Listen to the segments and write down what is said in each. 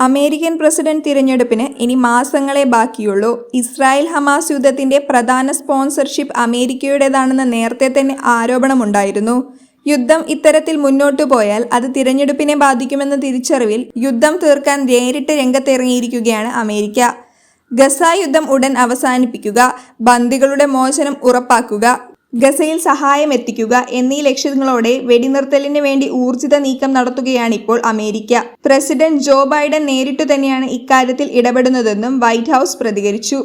American president തിരഞ്ഞെടുപ്പിന് ഇനി മാസങ്ങളെ ബാക്കിയുള്ളൂ. ഇസ്രായേൽ ഹമാസ് യുദ്ധത്തിന്റെ പ്രധാന സ്പോൺസർഷിപ്പ് അമേരിക്കയുടേതാണെന്ന് നേരത്തെ തന്നെ ആരോപണമുണ്ടായിരുന്നു. യുദ്ധം ഇത്തരത്തിൽ മുന്നോട്ടു പോയാൽ അത് തിരഞ്ഞെടുപ്പിനെ ബാധിക്കുമെന്ന തിരിച്ചറിവിൽ യുദ്ധം തീർക്കാൻ നേരിട്ട് രംഗത്തിറങ്ങിയിരിക്കുകയാണ് അമേരിക്ക. ഗസ യുദ്ധം ഉടൻ അവസാനിപ്പിക്കുക. ബന്ദികളുടെ മോചനം ഉറപ്പാക്കുക. ഗസയിൽ സഹായം എത്തിക്കുക എന്നീ ലക്ഷ്യങ്ങളോടെ വെടിനിർത്തലിന് വേണ്ടി ഊർജിത നീക്കം നടത്തുകയാണ് ഇപ്പോൾ അമേരിക്ക. പ്രസിഡന്റ് ജോ ബൈഡൻ നേരിട്ടു തന്നെയാണ് ഇക്കാര്യത്തിൽ ഇടപെടുന്നതെന്നും വൈറ്റ് ഹൗസ് പ്രതികരിച്ചു.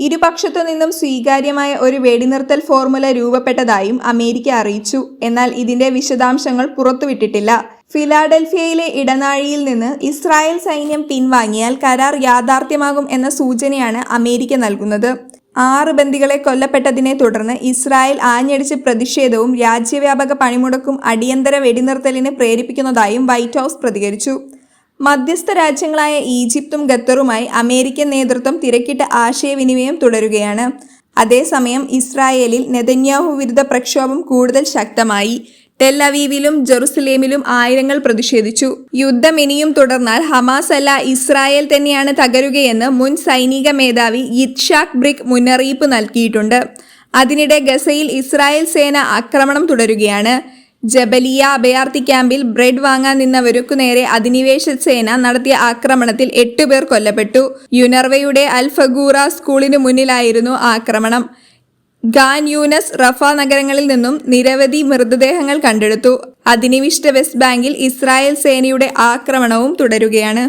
ഇരുപക്ഷത്തു നിന്നും സ്വീകാര്യമായ ഒരു വെടിനിർത്തൽ ഫോർമുല രൂപപ്പെട്ടതായും അമേരിക്ക അറിയിച്ചു. എന്നാൽ ഇതിന്റെ വിശദാംശങ്ങൾ പുറത്തുവിട്ടിട്ടില്ല. ഫിലാഡൽഫിയയിലെ ഇടനാഴിയിൽ നിന്ന് ഇസ്രായേൽ സൈന്യം പിൻവാങ്ങിയാൽ കരാർ യാഥാർത്ഥ്യമാകും എന്ന സൂചനയാണ് അമേരിക്ക നൽകുന്നത്. ആറ് ബന്ദികളെ കൊല്ലപ്പെട്ടതിനെ തുടർന്ന് ഇസ്രായേൽ ആഞ്ഞടിച്ച് പ്രതിഷേധവും രാജ്യവ്യാപക പണിമുടക്കും അടിയന്തര വെടിനിർത്തലിന് പ്രേരിപ്പിക്കുന്നതായും വൈറ്റ് ഹൗസ് പ്രതികരിച്ചു. മധ്യസ്ഥ രാജ്യങ്ങളായ ഈജിപ്തും ഖത്തറുമായി അമേരിക്കൻ നേതൃത്വം തിരക്കിട്ട ആശയവിനിമയം തുടരുകയാണ്. അതേസമയം ഇസ്രായേലിൽ നെതന്യാഹു വിരുദ്ധ പ്രക്ഷോഭം കൂടുതൽ ശക്തമായി. ടെൽ അവീവിലും ജെറുസലേമിലും ആയിരങ്ങൾ പ്രതിഷേധിച്ചു. യുദ്ധം ഇനിയും തുടർന്നാൽ ഹമാസ് അല്ല ഇസ്രായേൽ തന്നെയാണ് തകരുകയെന്ന് മുൻ സൈനിക മേധാവി യിത്ഷാഖ് ബ്രിക് മുന്നറിയിപ്പ് നൽകിയിട്ടുണ്ട്. അതിനിടെ ഗസയിൽ ഇസ്രായേൽ സേന ആക്രമണം തുടരുകയാണ്. ജബലിയ അഭയാർത്ഥി ക്യാമ്പിൽ ബ്രെഡ് വാങ്ങാൻ നിന്നവർക്കു നേരെ അധിനിവേശ സേന നടത്തിയ ആക്രമണത്തിൽ എട്ടുപേർ കൊല്ലപ്പെട്ടു. യുനർവയുടെ അൽഫഗൂറ സ്കൂളിനു മുന്നിലായിരുന്നു ആക്രമണം. ഖാൻ യൂനസ് റഫ നഗരങ്ങളിൽ നിന്നും നിരവധി മൃതദേഹങ്ങൾ കണ്ടെടുത്തു. അധിനിവിഷ്ട വെസ്റ്റ് ബാങ്കിൽ ഇസ്രായേൽ സേനയുടെ ആക്രമണവും തുടരുകയാണ്.